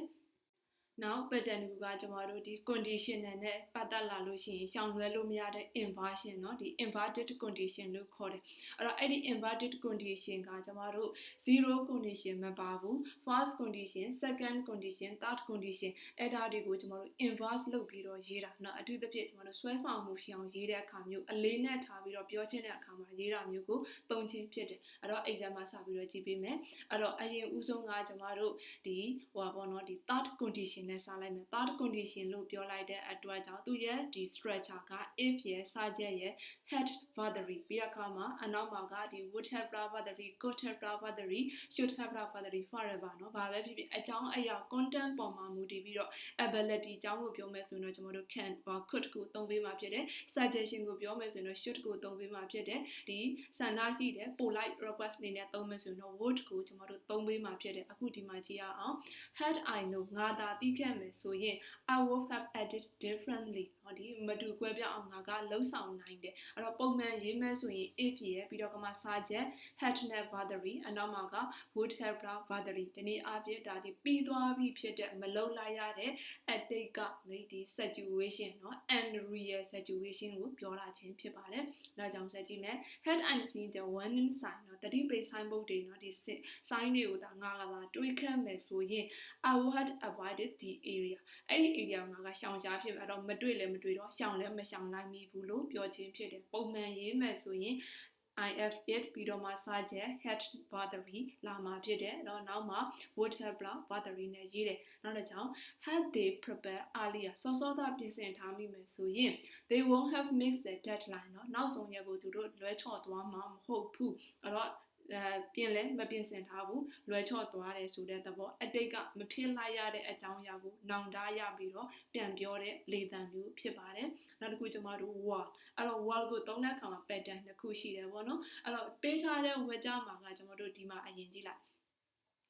နောက် pattern ကကျွန်တော်တို့ဒီ conditional နဲ့ပတ်သက်လာလို့ရှိရင်ရှောင်လွှဲလို့မရတဲ့ inversion เนาะဒီ inverted condition လို့ခေါ်တယ်အဲ့တော့အဲ့ဒီ inverted condition ကကျွန်တော်တို့0 condition မပါဘူး first condition second condition third condition အဲ့ဒါတွေကိုကျွန်တော်တို့ inverse လုပ်ပြီးတော့ရေးတာเนาะအထူးသဖြင့်ကျွန်တော်တို့ဆွဲဆောင်မှုရှိအောင်ရေးတဲ့အခါမျိုးအလေးနဲ့ထားပြီးတော့ပြောချင်းတဲ့အခါမှာရေးတာမျိုးကိုသုံးချင်းဖြစ်တယ်အဲ့တော့ exam မှာစပြီးတော့ကြည့်ပေးမယ်အဲ့တော့အရင်ဦးဆုံးကကျွန်တော်တို့ဒီဟိုပါပေါ့เนาะဒီ third condition condition နဲ့စလိုက်မယ် third condition လို့ပြောလိုက်တဲ့အတွက်ကြောင့်သူရဲ့ဒီ structure က if ရဲ့စာချက်ရဲ့ had verbary ပြီးတဲ့အခါမှာအနောက်မှာကဒီ would have verbary could have verbary should have verbary forever เนาะဘာပဲဖြစ်ဖြစ်အကြောင်းအရာ content ပေါ်မှာမူတည်ပြီးတော့ ability အကြောင်းကိုပြောမယ်ဆိုရင်တော့ကျွန်တော်တို့ can ဘာ could ကိုသုံးပေးမှာဖြစ်တယ် suggestion ကိုပြောမယ်ဆိုရင်တော့ should ကိုသုံးပေးမှာဖြစ်တယ်ဒီဆန္ဒရှိတဲ့ polite request အနေနဲ့သုံးမယ်ဆိုရင်တော့ would ကိုကျွန်တော်တို့သုံးပေးမှာဖြစ်တယ်အခုဒီမှာကြည့်ရအောင် had i know ငါသာသိ ခဲ့မယ်ဆိုရင် I would have acted differently ဟောဒီမတူကွဲပြားအောင်ငါကလှုပ်ဆောင်နိုင်တယ်အဲ့တော့ပုံမှန်ရေးမယ်ဆိုရင် if ရဲ့ပြီးတော့ကမှစာချက် had နဲ့ verbary အနောက်မှာက would have verbary ဒီနေ့အပြည့်ဒါဒီပြီးသွားပြီဖြစ်တဲ့မလုံလိုက်ရတဲ့အတိတ်ကဒီ situation เนาะ and real situation ကိုပြောတာချင်းဖြစ်ပါတယ်။ဒါကြောင့်ဆက်ကြည့်မယ် had and seen the warning sign เนาะတတိပိတ် sign ဘုတ်တွေเนาะဒီ sign တွေကိုဒါငါကလာတွေးခတ်မယ်ဆိုရင် I would avoided the area အဲ့ဒီ area ငါကရှောင်ရှားဖြစ်မယ်အဲ့တော့မတွေ့လည်း မတွေ့တော့ရှောင်လည်းမရှောင်နိုင်မိဘူးလို့ပြောခြင်းဖြစ်တယ်ပုံမှန်ရေးမယ်ဆိုရင် if it ပြီးတော့မှစာချက် had battery လာမှာဖြစ်တယ်เนาะနောက်မှာ would have battery နဲ့ရေးတယ်နောက်တစ်ကြောင် had they prepared earlier စောစောသားပြင်ဆင်ထားမိမယ်ဆိုရင် they won't have missed the deadline เนาะနောက်ဆုံးရက်ကိုသူတို့လွဲချော်သွားမှာမဟုတ်ဘူးအဲ့တော့ အဲ ပြင်လဲမပြင်ဆင်ထားဘူးလွယ်ချော့သွားတယ်ဆိုတဲ့သဘောအတိတ်ကမဖြစ်လိုက်ရတဲ့အကြောင်းအရာကိုနောင်တရပြီးတော့ပြန်ပြောတဲ့လေသံမျိုးဖြစ်ပါတယ်နောက်တစ်ခုကျမတို့ wall အဲ့တော့ wall ကိုသုံးတဲ့အခါမှာ pattern တစ်ခုရှိတယ်ပေါ့နော်အဲ့တော့ပေးထားတဲ့ဝေကြမှာကကျမတို့ဒီမှာအရင်ကြည့်လိုက်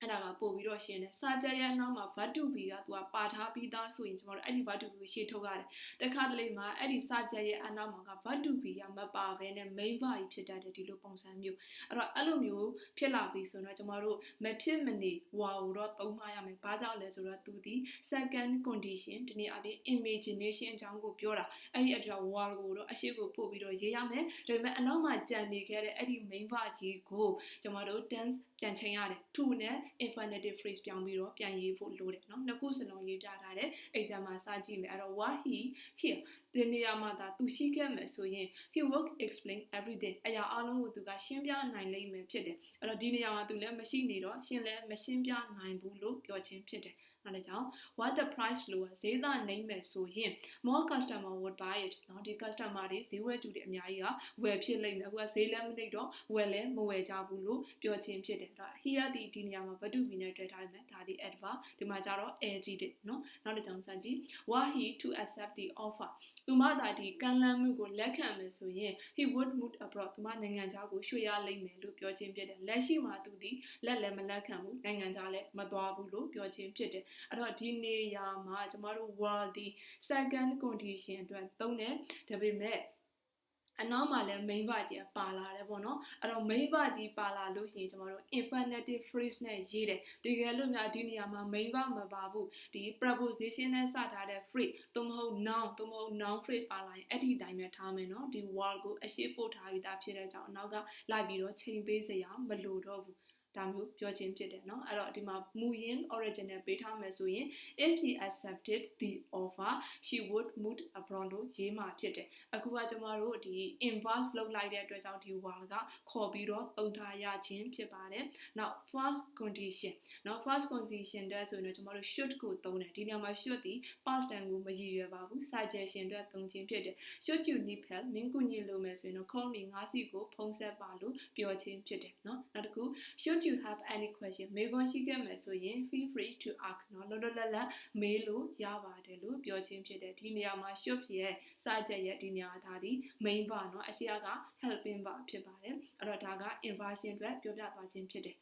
အဲ့ဒါကပို့ပြီးတော့ရှင်းတယ်စာကြရဲ့အနောက်မှာ vatu b ကသူကပါထားပြီးသားဆိုရင်ကျွန်တော်တို့အဲ့ဒီ vatu b ကိုရှေ့ထုတ်ရတယ်တခါတလေမှာအဲ့ဒီစာကြရဲ့အနောက်မှာက vatu b ကမပါဘဲနဲ့ main ဘာကြီးဖြစ်တတ်တယ်ဒီလိုပုံစံမျိုးအဲ့တော့အဲ့လိုမျိုးဖြစ်လာပြီဆိုတော့ကျွန်တော်တို့မဖြစ်မနေဝါကိုတော့သုံးမရမယ်ဘာကြောင့်လဲဆိုတော့သူဒီ second condition ဒီနေ့အပြင် imagination အကြောင်းကိုပြောတာအဲ့ဒီအတွက်ဝါကိုတော့အရှိကိုပို့ပြီးတော့ရေးရမယ်ဒါပေမဲ့အနောက်မှာကြံနေခဲ့တဲ့အဲ့ဒီ main ဘာကြီးကိုကျွန်တော်တို့ tense ပြန်ချိန်ရတယ် to နဲ့ infinitive phrase ပြောင်းပြီးတော့ပြန်ရေးဖို့လိုတယ်เนาะနှစ်ခုစလုံးရေးပြထားတဲ့ exam မှာစကြည့်မယ်အဲ့တော့ what he here ဒီနေရာမှာဒါသူရှိခဲ့မယ်ဆိုရင် he will explain everything အရာအလုံးကိုသူကရှင်းပြနိုင်လိမ့်မယ်ဖြစ်တယ်အဲ့တော့ဒီနေရာမှာသူလည်းမရှိနေတော့ရှင်းလည်းမရှင်းပြနိုင်ဘူးလို့ပြောခြင်းဖြစ်တယ် အဲ့ဒါကြောင့် what the price လို့ဈေးသားနိုင်မယ်ဆိုရင် more customer would buy it เนาะဒီ customer တွေဈေးဝယ်သူတွေအများကြီးကဝယ်ဖြစ်လိမ့်မယ်အခုကဈေးလည်းမနေတော့ဝယ်လည်းမဝယ်ကြဘူးလို့ပြောခြင်းဖြစ်တယ်ဒါ here ဒီဒီနေရာမှာဘတ်တူဘီနဲ့တွေ့ထားမယ်ဒါဒီ adverb ဒီမှာကျတော့ adjective เนาะနောက်တစ်ကြောင်းစမ်းကြည့် why he to accept the offer သူမသာဒီကမ်းလှမ်းမှုကိုလက်ခံမယ်ဆိုရင် he would move abroad သူမနိုင်ငံခြားကိုရွှေ့ရလိမ့်မယ်လို့ပြောခြင်းဖြစ်တယ်လက်ရှိမှာသူဒီလက်လည်းမလက်ခံဘူးနိုင်ငံခြားလည်းမသွားဘူးလို့ပြောခြင်းဖြစ်တယ် အဲ့တော့ဒီနေရာမှာကျမတို့ word ဒီ second condition အတွက်သုံးတယ်ဒါပေမဲ့အနောက်မှာလည်း main verb ကြီးပါလာတယ်ပေါ့နော်အဲ့တော့ main verb ကြီးပါလာလို့ရှိရင်ကျွန်တော်တို့ infinitive phrase နဲ့ရေးတယ်တကယ်လို့များဒီနေရာမှာ main verb မပါဘူးဒီ preposition နဲ့စထားတဲ့ phrase သို့မဟုတ် noun သို့မဟုတ် noun phrase ပါလာရင်အဲ့ဒီတိုင်းပဲထားမယ်နော်ဒီ word ကိုအရှိပို့ထားပြီးသားဖြစ်တဲ့ကြောင့်အနောက်ကလိုက်ပြီးတော့ချိန်ပေးစရာမလိုတော့ဘူး ဒါမျိုးပြောခြင်းဖြစ်တယ်เนาะအဲ့တော့ဒီမှာမူရင်း original ပေးထားမယ်ဆိုရင် if she accepted the offer she would move abroad လို့ရေးမှာဖြစ်တယ်အခုကကျမတို့ဒီ inverse လုပ်လိုက်တဲ့အတွက်ကြောင့်ဒီ word ကခေါ်ပြီးတော့သုံးထားရခြင်းဖြစ်ပါတယ်နောက် first condition เนาะ first condition တဲ့ဆိုရင်ကျမတို့ should ကိုသုံးတယ်ဒီနေရာမှာ should ဒီ past tense ကိုမရည်ရွယ်ပါဘူး suggestion အတွက်သုံးခြင်းဖြစ်တယ် should you need help မင်းကူညီလို့မယ်ဆိုရင်တော့ call me ငါးစီကိုဖုန်းဆက်ပါလို့ပြောခြင်းဖြစ်တယ်เนาะနောက်တစ်ခု should Should you have any question မေးခွန်းရှိခဲ့မယ်ဆိုရင် feel free to ask နော်လောလောလတ်လတ်မေးလို့ရပါတယ်လို့ပြောခြင်းဖြစ်တယ်ဒီနေရာမှာ should ရဲ့စာချက်ရဲ့ဒီနေရာဒါဒီ main ပါနော်အရှိက helping ပါဖြစ်ပါတယ်အဲ့တော့ဒါက inversion အတွက်ပြောပြသွားခြင်းဖြစ်တယ်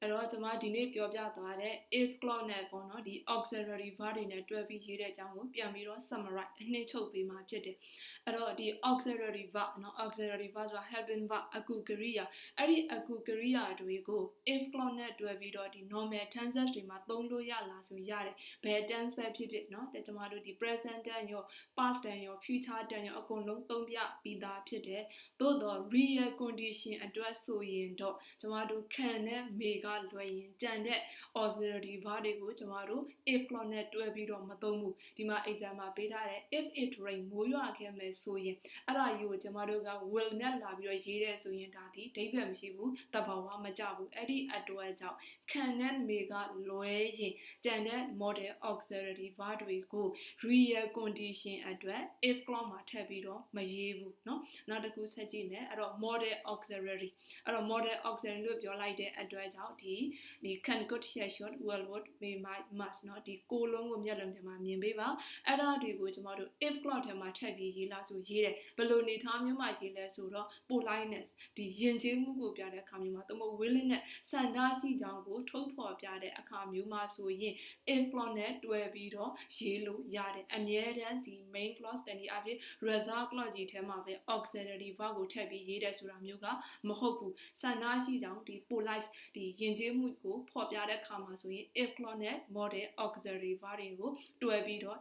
အဲ့တော့ကျွန်မဒီနေ့ပြောပြသွားတဲ့ if clause နဲ့ပေါ့နော်ဒီ auxiliary verb တွေနဲ့တွဲပြီးရေးတဲ့အကြောင်းကိုပြန်ပြီးတော့ summarize အနှစ်ချုပ်ပေးမှာဖြစ်တယ်အဲ့တော့ဒီ auxiliary verb เนาะ auxiliary verb ဆိုတာ helping verb အကူကရိယာအဲ့ဒီအကူကရိယာတွေကို if clause နဲ့တွဲပြီးတော့ဒီ normal tenses တွေမှာသုံးလို့ရလားဆိုရတယ်ဘယ် tense ပဲဖြစ်ဖြစ်เนาะတဲ့ကျွန်မတို့ဒီ present tense ရော past tense ရော future tense ရောအကုန်လုံးသုံးပြပြီးသားဖြစ်တယ်သို့တော့ real condition အတွက်ဆိုရင်တော့ကျွန်မတို့ခံနဲ့မေကလွယ်ရင်ကြံတဲ့ auxiliary verb တွေကိုကျွန်မတို့ if clause နဲ့တွဲပြီးတော့မသုံးဘူးဒီမှာ exam မှာပေးထားတယ် if it rain မိုးရွာခဲ့မယ် ဆိုရင်အဲ့ဒါကြီးကိုကျွန်မတို့က will နဲ့လာပြီးတော့ရေးတဲ့ဆိုရင်ဒါဒီဒိဗ္ဗံမရှိဘူးတဘာဝမကြဘူးအဲ့ဒီအတွက်ကြောင့်ခံနဲ့မေကလွဲရင်ကြံတဲ့ model auxiliary verb တွေကို real condition အတွက် if clause မှာထည့်ပြီးတော့မရေးဘူးเนาะနောက်တစ်ခုဆက်ကြည့်မယ်အဲ့တော့ model auxiliary အဲ့တော့ model auxiliary လို့ပြောလိုက်တဲ့အတွက်ကြောင့်ဒီဒီ can could share short will would may might must เนาะဒီကိုလုံးကိုမျက်လုံးထဲမှာမြင်ပေးပါအဲ့ဒါတွေကိုကျွန်တော်တို့ if clause ထဲမှာထည့်ပြီးရေးလာ ဆိုရေးတယ်ဘယ်လိုနေထားမျိုးမှာရေးလဲဆိုတော့ politeness ဒီယဉ်ကျေးမှုကိုပြတဲ့အခါမျိုးမှာသို့မဟုတ် willingness ဆန္ဒရှိကြောင်းကိုထုတ်ဖော်ပြတဲ့အခါမျိုးမှာဆိုရင် if clause နဲ့တွဲပြီးတော့ရေးလို့ရတယ်အမြဲတမ်းဒီ main clause တနည်းအားဖြင့် reserve clause ကြီးထဲမှာပဲ auxiliary verb ကိုထည့်ပြီးရေးတယ်ဆိုတာမျိုးကမဟုတ်ဘူးဆန္ဒရှိကြောင်းဒီ polite ဒီယဉ်ကျေးမှုကိုဖော်ပြတဲ့အခါမှာဆိုရင် if clause နဲ့ model auxiliary verb တွေကိုတွဲပြီးတော့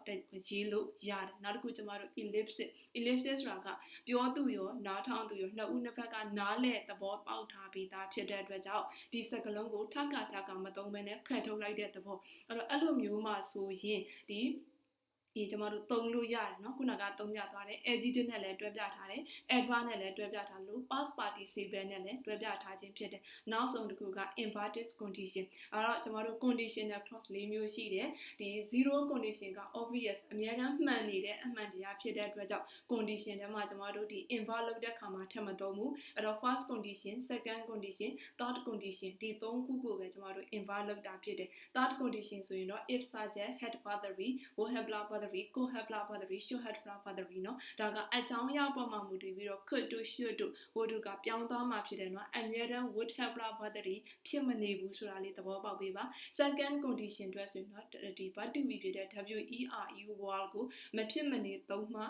ရေးလို့ရတယ်နောက်တစ်ခုကျမတို့ ellipsis ellipsis ဆိုတာကပြောသူရောနားထောင်သူရောနှစ်ဦးနှစ်ဖက်ကနားလဲသဘောပေါက်ထားပြီးသားဖြစ်တဲ့အတွက်ကြောင့်ဒီစကလုံးကိုထက်ကထက်ကမသုံးဘဲနဲ့ဖန်ထုတ်လိုက်တဲ့သဘောအဲ့တော့အဲ့လိုမျိုးမှဆိုရင်ဒီ ဒီကျမတို့သုံးလို့ရတယ်เนาะခုနကသုံးပြသွားတယ် adjective နဲ့လည်းတွဲပြထားတယ် adverb နဲ့လည်းတွဲပြထားလို့ past participle နဲ့လည်းတွဲပြထားခြင်းဖြစ်တယ်နောက်ဆုံးတစ်ခုက inverted condition အဲ့တော့ကျမတို့ conditional clause ၄မျိုးရှိတယ်ဒီ0 condition က obvious အများအားမှန်နေတဲ့အမှန်တရားဖြစ်တဲ့အတွက်ကြောင့် condition ထဲမှာကျမတို့ဒီ invert လုပ်တဲ့ခါမှာထည့်မသုံးဘူးအဲ့တော့ first condition second condition third condition ဒီသုံးခုကိုပဲကျမတို့ invert လုပ်တာဖြစ်တယ် third condition ဆိုရင်တော့ if subject had fatherly will have blah fatherly could have blah fatherly should have blah fatherly เนาะဒါကအကြောင်းအရာပေါ်မှာမူတည်ပြီးတော့ could do should do would do ကပြောင်းသွားမှာဖြစ်တယ်เนาะအမြဲတမ်း would have blah fatherly ဖြစ်မနေဘူးဆိုတာလေးသဘောပေါက်ပေးပါ second condition အတွက်ဆိုရင်တော့ဒီ verb to be ဖြစ်တဲ့ w e r e word ကိုမဖြစ်မနေသုံးမှ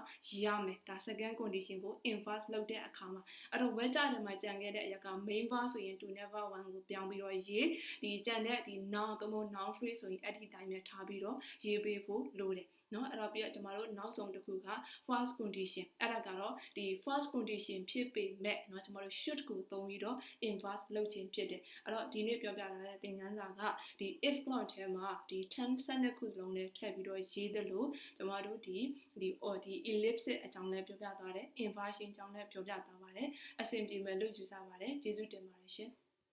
ရမယ်ဒါ second condition ကို inverse လုပ်တဲ့အခါမှာအဲ့တော့ word ကြတယ်မှာကြံခဲ့တဲ့အရာက main verb ဆိုရင် to never one ကိုပြောင်းပြီးတော့ရေးဒီကြံတဲ့ဒီ noun သုံးဖို့ noun phrase ဆိုရင်အဲ့ဒီတိုင်းပဲထားပြီးတော့ရေးပေးဖို့လိုတယ် เนาะအဲ့တော့ပြီးတော့ကျွန်တော်တို့နောက်ဆုံးတစ်ခုက first condition အဲ့ဒါကတော့ဒီ first condition ဖြစ်ပေမဲ့เนาะကျွန်တော်တို့ should ကိုသုံးပြီးတော့ inverse လုပ်ခြင်းဖြစ်တယ်အဲ့တော့ဒီနေ့ပြောပြလာတဲ့သင်ခန်းစာကဒီ if clause ထဲမှာဒီ10 sentence ခုလုံးနဲ့ထည့်ပြီးတော့ရေးသလိုကျွန်တော်တို့ဒီဒီ or ဒီ ellipsis အကြောင်းလည်းပြောပြသွားတယ် inversion အကြောင်းလည်းပြောပြသွားပါတယ်အဆင်ပြေမယ်လို့ယူဆပါတယ်ကျေးဇူးတင်ပါတယ်ရှင်